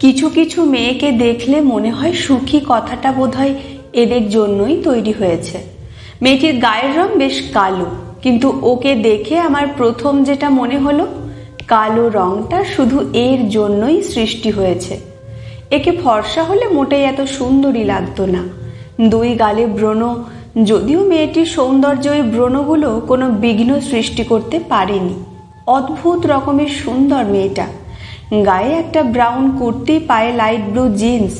কিছু কিছু মেয়েকে দেখলে মনে হয় সুখী কথাটা বোধহয় এদের জন্যই তৈরি হয়েছে। মেয়েটির গায়ের রং বেশ কালো, কিন্তু ওকে দেখে আমার প্রথম যেটা মনে হলো, কালো রংটা শুধু এর জন্যই সৃষ্টি হয়েছে। একে ফর্সা হলে মোটেই এত সুন্দরী লাগতো না। দুই গালে ব্রণ, যদিও মেয়েটির সৌন্দর্য ওই ব্রণগুলো কোনো বিঘ্ন সৃষ্টি করতে পারেনি। অদ্ভুত রকমের সুন্দর মেয়েটা। গায়ে একটা ব্রাউন কুর্তি, পায়ে লাইট ব্লু জিন্স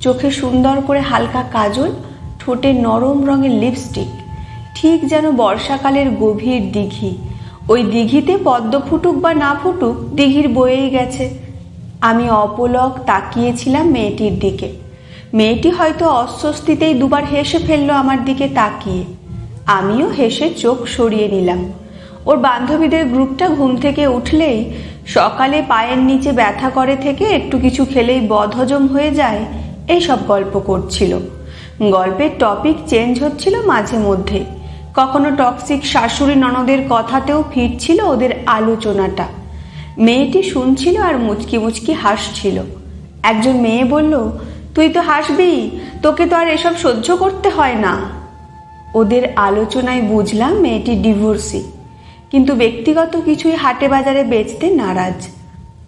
চোখে সুন্দর করে হালকা কাজল, ঠোঁটে নরম রঙের লিপস্টিক ঠিক যেন বর্ষাকালের গভীর দিঘি। ওই দিঘিতে পদ্ম ফুটুক বা না ফুটুক, দিঘির বয়েই গেছে। আমি অপলক তাকিয়েছিলাম মেয়েটির দিকে। মেয়েটি হয়তো অস্বস্তিতেই দুবার হেসে ফেলল আমার দিকে তাকিয়ে। আমিও হেসে চোখ সরিয়ে নিলাম। ওর বান্ধবীদের গ্রুপটা ঘুম থেকে উঠলেই সকালে পায়ের নিচে ব্যথা করে থেকে একটু কিছু খেলেই বদহজম হয়ে যায়, এইসব গল্প করছিল। গল্পের টপিক চেঞ্জ হচ্ছিল মাঝে মধ্যে। কখনো টক্সিক শাশুড়ি ননদের কথাতেও ফিরছিল ওদের আলোচনাটা। মেয়েটি শুনছিল আর মুচকি মুচকি হাসছিল। একজন মেয়ে বলল, তুই তো হাসবি, তোকে তো আর এসব সহ্য করতে হয় না। ওদের আলোচনায় বুঝলাম মেয়েটি ডিভোর্সি কিন্তু ব্যক্তিগত কিছুই হাটে বাজারে বেচতে নারাজ।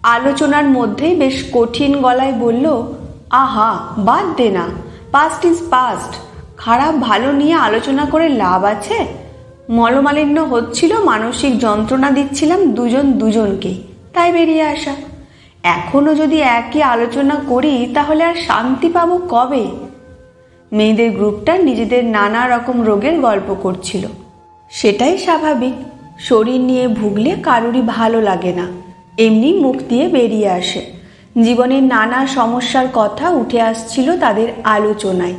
আলোচনার মধ্যেই বেশ কঠিন গলায় বলল, আহা, বাদ দে না পাস্ট ইজ পাস্ট খারাপ ভালো নিয়ে আলোচনা করে লাভ আছে? মলমালিন্য হচ্ছিল মানসিক যন্ত্রণা দিচ্ছিলাম দুজন দুজনকেই তাই বেরিয়ে আসা। এখনও যদি একই আলোচনা করি, তাহলে আর শান্তি পাবো কবে? মেয়েদের গ্রুপটা নিজেদের নানা রকম রোগের গল্প করছিল। সেটাই স্বাভাবিক। শরীর নিয়ে ভুগলে কারুরই ভালো লাগে না। এমনি মুখ দিয়ে বেরিয়ে আসে। জীবনের নানা সমস্যার কথা উঠে আসছিল তাদের আলোচনায়।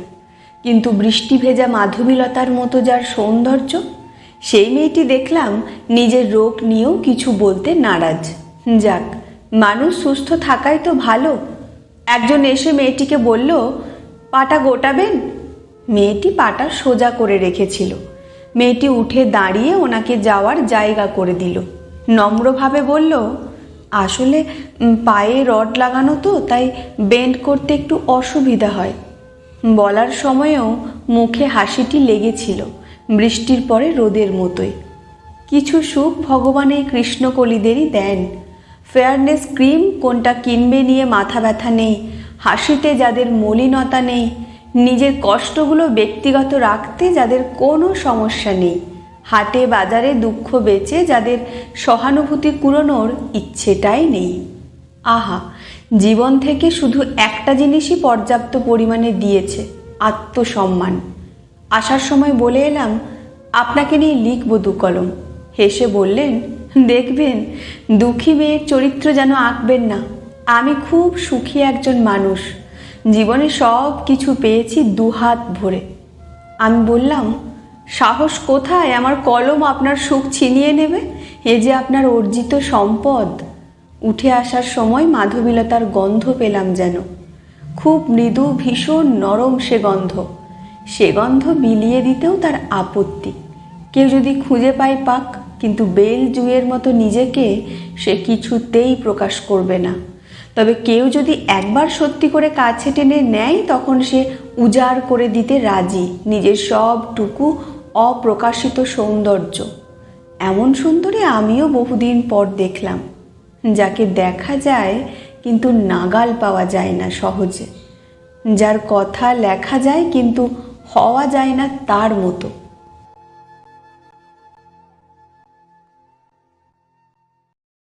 কিন্তু বৃষ্টি ভেজা মাধবীলতার মতো যার সৌন্দর্য, সেই মেয়েটি দেখলাম নিজের রোগ নিয়েও কিছু বলতে নারাজ। যাক, মানুষ সুস্থ থাকাই তো ভালো। একজন এসে মেয়েটিকে বলল, পাটা গোটাবেন? মেয়েটি পাটা সোজা করে রেখেছিল। মেয়েটি উঠে দাঁড়িয়ে ওনাকে যাওয়ার জায়গা করে দিল। নম্রভাবে বলল, আসলে পায়ে রড লাগানো তো, তাই বেন্ড করতে একটু অসুবিধা হয়। বলার সময়েও মুখে হাসিটি লেগেছিল, বৃষ্টির পরে রোদের মতোই। কিছু সুখ ভগবান এই কৃষ্ণকলিদেরই দেন। ফেয়ারনেস ক্রিম কোনটা কিনবে নিয়ে মাথা ব্যথা নেই, হাসিতে যাদের মলিনতা নেই নিজের কষ্টগুলো ব্যক্তিগত রাখতে যাদের কোনো সমস্যা নেই। হাটে বাজারে দুঃখ বেচে যাদের সহানুভূতি কুড়োনোর ইচ্ছেটাই নেই। আহা, জীবন থেকে শুধু একটা জিনিসই পর্যাপ্ত পরিমাণে দিয়েছে, আত্মসম্মান। আসার সময় বলে এলাম, আপনাকে নিয়ে লিখব দু কলম। হেসে বললেন, দেখবেন, দুঃখী মেয়ের চরিত্র যেন আঁকবেন না। আমি খুব সুখী একজন মানুষ। জীবনে সব কিছু পেয়েছি দুহাত ভরে। আমি বললাম, সাহস কোথায়? আমার কলম আপনার সুখ ছিনিয়ে নেবে? এ যে আপনার অর্জিত সম্পদ। উঠে আসার সময় মাধবীলতার গন্ধ পেলাম যেন। খুব মৃদু, ভীষণ নরম সে গন্ধ। সে গন্ধ বিলিয়ে দিতেও তার আপত্তি। কেউ যদি খুঁজে পায় পাক, কিন্তু বেল জুয়ের মতো নিজেকে সে কিছুতেই প্রকাশ করবে না। তবে কেউ যদি একবার সত্যি করে কাছে টেনে নেয়, তখন সে উজাড় করে দিতে রাজি। নিজের সবটুকু অপ্রকাশিত সৌন্দর্য। এমন সুন্দরী আমিও বহুদিন পর দেখলাম, যাকে দেখা যায় কিন্তু নাগাল পাওয়া যায় না সহজে। যার কথা লেখা যায় কিন্তু হওয়া যায় না তার মতো।